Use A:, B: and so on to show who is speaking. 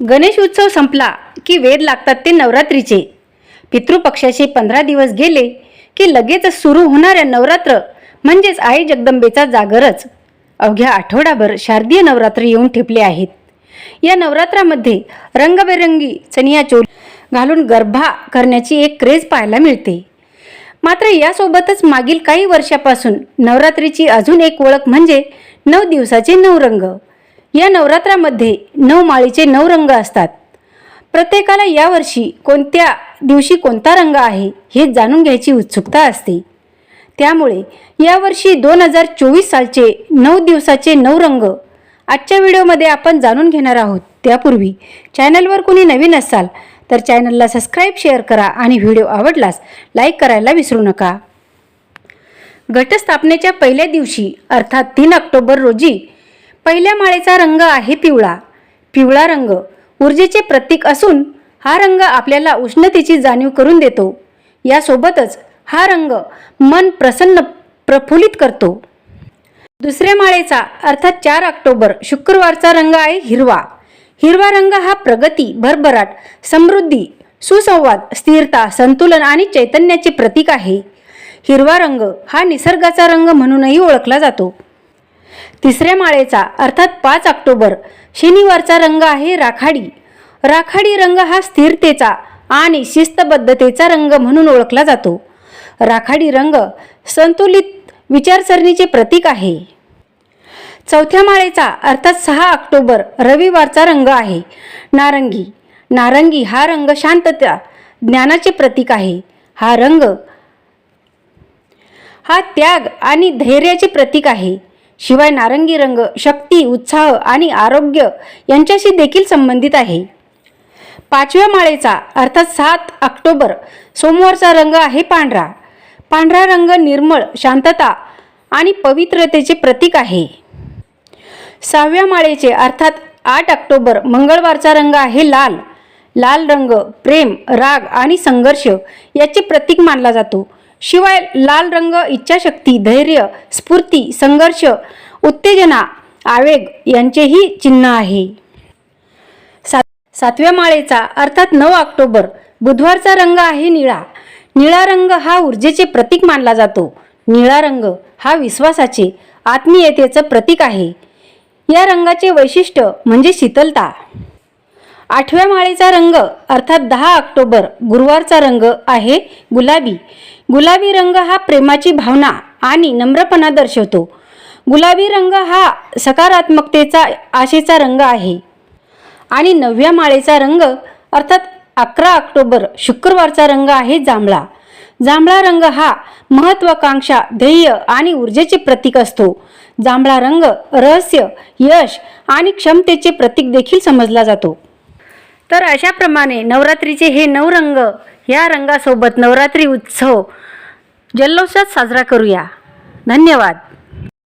A: गणेश उत्सव संपला की वेध लागतात ते नवरात्रीचे. पितृपक्षाचे पंधरा दिवस गेले की लगेच सुरू होणाऱ्या नवरात्र म्हणजेच आई जगदंबेचा जागरच. अवघ्या आठवडाभर शारदीय नवरात्र येऊन ठेपले आहेत. या नवरात्रामध्ये रंगबेरंगी चनिया चोली घालून गरबा करण्याची एक क्रेज पाहायला मिळते. मात्र यासोबतच मागील काही वर्षापासून नवरात्रीची अजून एक ओळख म्हणजे नऊ दिवसाचे नऊ रंग या नवरात्रामध्ये नऊ माळीचे नऊ रंग असतात. प्रत्येकाला यावर्षी कोणत्या दिवशी कोणता रंग आहे हे जाणून घ्यायची उत्सुकता असते. त्यामुळे यावर्षी दोन हजार चोवीस सालचे नऊ दिवसाचे नऊ रंग आजच्या व्हिडिओमध्ये आपण जाणून घेणार आहोत. त्यापूर्वी चॅनलवर कुणी नवीन असाल तर चॅनलला सबस्क्राईब शेअर करा आणि व्हिडिओ आवडलास लाईक करायला विसरू नका. घटस्थापनेच्या पहिल्या दिवशी अर्थात तीन ऑक्टोबर रोजी पहिल्या माळेचा रंग आहे पिवळा. पिवळा रंग ऊर्जेचे प्रतीक असून हा रंग आपल्याला उष्णतेची जाणीव करून देतो. यासोबतच हा रंग मन प्रसन्न प्रफुल्लित करतो. दुसऱ्या माळेचा अर्थात चार ऑक्टोबर शुक्रवारचा रंग आहे हिरवा. हिरवा रंग हा प्रगती भरभराट समृद्धी सुसंवाद स्थिरता संतुलन आणि चैतन्याचे प्रतीक आहे. हिरवा रंग हा निसर्गाचा रंग म्हणूनही ओळखला जातो. तिसऱ्या माळेचा अर्थात पाच ऑक्टोबर शनिवारचा रंग आहे राखाडी. राखाडी रंग हा स्थिरतेचा आणि शिस्तबद्धतेचा रंग म्हणून ओळखला जातो. राखाडी रंग संतुलित विचारसरणीचे प्रतीक आहे. चौथ्या माळेचा अर्थात सहा ऑक्टोबर रविवारचा रंग आहे. नारंगी. नारंगी हा रंग शांतता ज्ञानाचे प्रतीक आहे. हा रंग हा त्याग आणि धैर्याचे प्रतीक आहे. शिवाय नारंगी रंग शक्ती उत्साह आणि आरोग्य यांच्याशी देखील संबंधित आहे. पाचव्या माळेचा अर्थात सात ऑक्टोबर सोमवारचा रंग आहे पांढरा. पांढरा रंग निर्मळ शांतता आणि पवित्रतेचे प्रतीक आहे. सहाव्या माळेचे अर्थात आठ ऑक्टोबर मंगळवारचा रंग आहे लाल. लाल रंग प्रेम राग आणि संघर्ष याचे प्रतीक मानला जातो. शिवाय लाल रंग इच्छाशक्ती धैर्य स्फूर्ती संघर्ष उत्तेजना आवेग यांचेही चिन्ह आहे. सात सातव्या माळेचा अर्थात नऊ ऑक्टोबर बुधवारचा रंग आहे निळा. निळा रंग हा ऊर्जेचे प्रतीक मानला जातो. निळा रंग हा विश्वासाचे आत्मीयतेचं प्रतीक आहे. या रंगाचे वैशिष्ट्य म्हणजे शीतलता. आठव्या माळेचा रंग अर्थात दहा ऑक्टोबर गुरुवारचा रंग आहे गुलाबी. गुलाबी रंग हा प्रेमाची भावना आणि नम्रपणा दर्शवतो. गुलाबी रंग हा सकारात्मकतेचा आशेचा रंग आहे. आणि नवव्या माळेचा रंग अर्थात अकरा ऑक्टोबर शुक्रवारचा रंग आहे जांभळा. जांभळा रंग हा महत्वाकांक्षा ध्येय आणि ऊर्जेचे प्रतीक असतो. जांभळा रंग रहस्य यश आणि क्षमतेचे प्रतीक देखील समजला जातो. तर अशाप्रमाणे नवरात्रीचे हे नऊ रंग या रंगासोबत नवरात्री उत्सव जल्लोषात साजरा करूया. धन्यवाद.